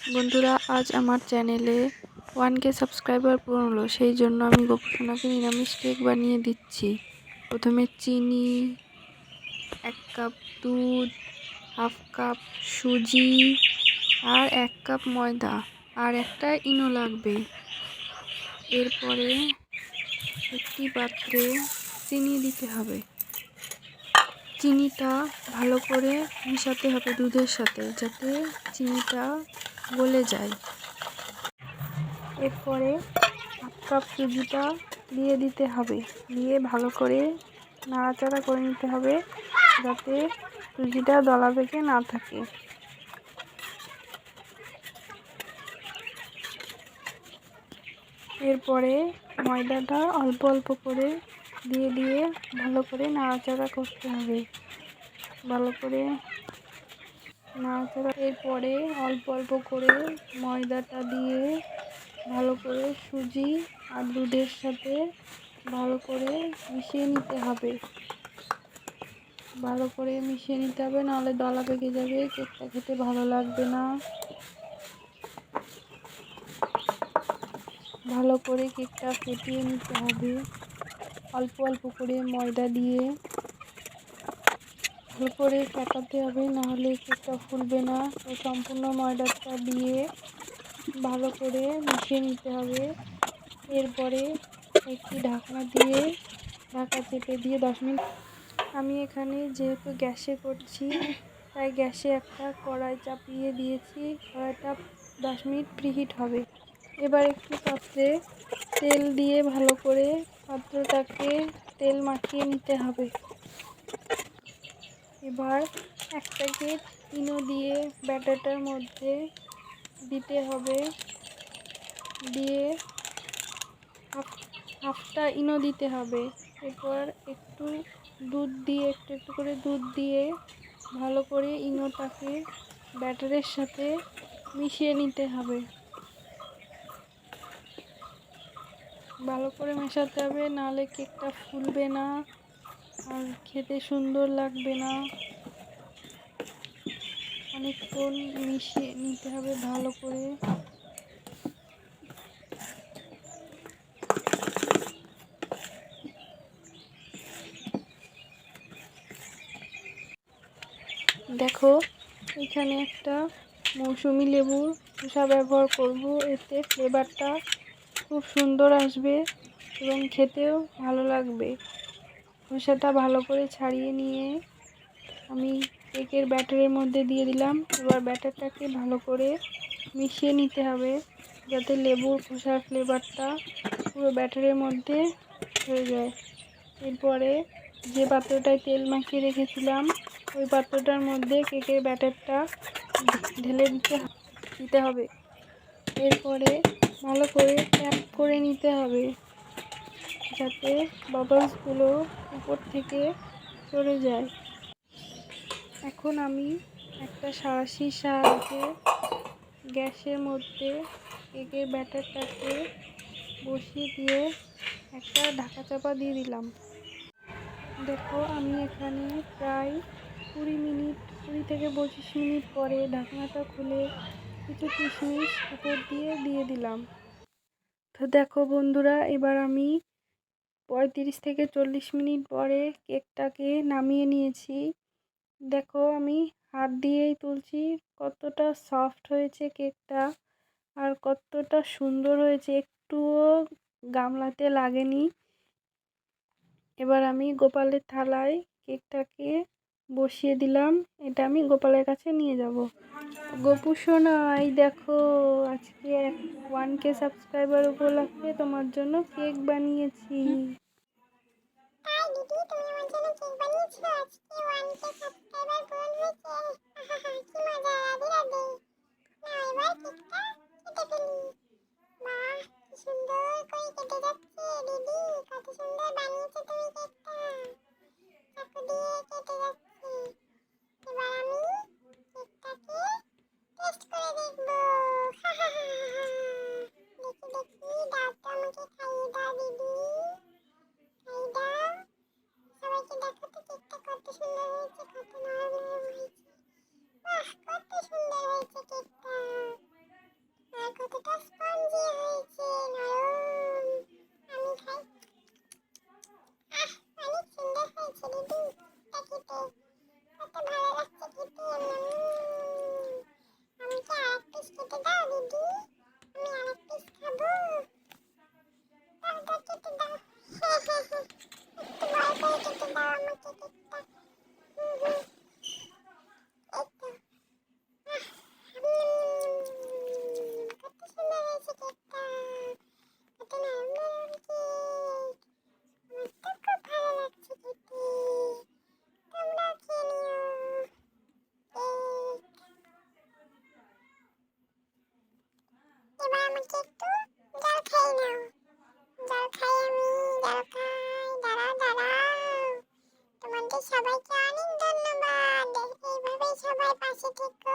বন্ধুরা, আজ আমার চ্যানেলে ওয়ান কে সাবস্ক্রাইবার পূরণ হলো, সেই জন্য আমি গোপসোনাকে নিরামিষ কেক বানিয়ে দিচ্ছি। প্রথমে চিনি, এক কাপ দুধ হাফ কাপ সুজি আর এক কাপ ময়দা আর একটা ইনো লাগবে। এরপরে একটি পাত্রে চিনি দিতে হবে। চিনিটা ভালো করে মিশাতে হবে দুধের সাথে, যাতে চিনিটা গলে যায়। এরপরে হাফ কাপ সুজিটা দিয়ে দিতে হবে। দিয়ে ভালো করে নাড়াচাড়া করে নিতে হবে যাতে সুজিটা দলা পেকে না থাকে। এরপরে ময়দাটা অল্প অল্প করে দিয়ে দিয়ে ভালো করে নাড়াচাড়া করতে হবে। ভালো করে নাড়াচাড়া এরপরে অল্প অল্প করে ময়দাটা দিয়ে ভালো করে সুজি আর দুধের সাথে ভালো করে মিশিয়ে নিতে হবে। ভালো করে মিশিয়ে নিতে হবে, নাহলে দলা পেকে যাবে, কেকটা খেতে ভালো লাগবে না। ভালো করে কেকটা ফেটিয়ে নিতে হবে। অল্প অল্প করে ময়দা দিয়ে ভালো করে ফেটাতে হবে, নাহলে কেকটা ফুলবে না। তো সম্পূর্ণ ময়দাটা দিয়ে ভালো করে মিশিয়ে নিতে হবে। এরপরে একটি ঢাকনা দিয়ে ঢাকা চেপে দিয়ে দশ মিনিট আমি এখানে যেহেতু গ্যাসে করছি, তাই গ্যাসে একটা কড়াই চাপিয়ে দিয়েছি। কড়াইটা দশ মিনিট প্রিহিট হবে। এবার একটি পাত্রে তেল দিয়ে ভালো করে পাত্রটাকে তেল মাখিয়ে নিতে হবে। এবার এক প্যাকেট ইনো দিয়ে ব্যাটারটার মধ্যে দিতে হবে। দিয়ে হাফ, হাফটা ইনো দিতে হবে। এরপর একটু দুধ দিয়ে, একটু একটু করে দুধ দিয়ে ভালো করে ইনোটাকে ব্যাটারের সাথে মিশিয়ে নিতে হবে। ভালো করে মেশাতে হবে, নাহলে কেকটা ফুলবে না। আর খেতে সুন্দর লাগবে না। অনেকক্ষণ মিশিয়ে নিতে হবে ভালো করে। দেখো, এখানে একটা মৌসুমি লেবুর খোসা ব্যবহার করব। এতে ফ্লেভারটা খুব সুন্দর আসবে এবং খেতেও ভালো লাগবে। খোসাটা ভালো করে ছাড়িয়ে নিয়ে আমি কেকের ব্যাটারের মধ্যে দিয়ে দিলাম। এবার ব্যাটারটাকে ভালো করে মিশিয়ে নিতে হবে যাতে লেবুর খোসার ফ্লেভারটা পুরো ব্যাটারের মধ্যে হয়ে যায়। এরপরে যে পাত্রটায় তেল মাখিয়ে রেখেছিলাম, ওই পাত্রটার মধ্যে কেকের ব্যাটারটা ঢেলে দিতে দিতে হবে। এরপরে ভালো করে ট্যাপ করে নিতে হবে যাতে বাবলসগুলো উপর থেকে চলে যায়। এখন আমি একটা সাঁড়াশির সাহায্যে গ্যাসের মধ্যে কেকের ব্যাটারটাকে বসিয়ে দিয়ে একটা ঢাকা চাপা দিয়ে দিলাম। দেখো, আমি এখানে প্রায় কুড়ি মিনিট, কুড়ি থেকে পঁচিশ মিনিট পরে ঢাকনাটা খুলে কিছু কিশমিশ উপর দিয়ে দিয়ে দিলাম। তো দেখো বন্ধুরা, এবার আমি পঁয়ত্রিশ থেকে চল্লিশ মিনিট পরে কেকটাকে নামিয়ে নিয়েছি। দেখো আমি হাত দিয়েই তুলছি, কতটা সফট হয়েছে কেকটা আর কতটা সুন্দর হয়েছে। একটুও গামলাতে লাগেনি। এবার আমি গোপালের থালায় কেকটাকে বসিয়ে দিলাম। এটা আমি গোপালের কাছে নিয়ে যাব। গোপু সোনা এই দেখো আজকে ওয়ান কে সাবস্ক্রাইবার উপলক্ষে তোমার জন্য কেক বানিয়েছি। আমার জন্য কেক বানিয়েছো আজকে ওয়ান কে সাবস্ক্রাইবার পূরণ হয়েছে আহাহা, কি মজা কত সুন্দর বানিয়েছো তুমি কেকটা চাকু দিয়ে কেটে যাচ্ছে এবার আমি কেকটাকে টেস্ট করে দেখব হাহাহা। দেখি দেখি দাও তো আমাকে খাইয়ে দাও দিদি খাইয়ে দাও সবাইকে দেখো তো কেকটা কত সুন্দর হয়েছে কত নরম নরম হয়েছে বাহ কত সুন্দর হয়েছে কেকটা আমাকে একটু জল খাই নাও জল খাই আমি জল খাই দাঁড়াও দাঁড়াও তোমাদের সবাইকে অনেক ধন্যবাদ। এইভাবেই সবাই পাশে থেকো।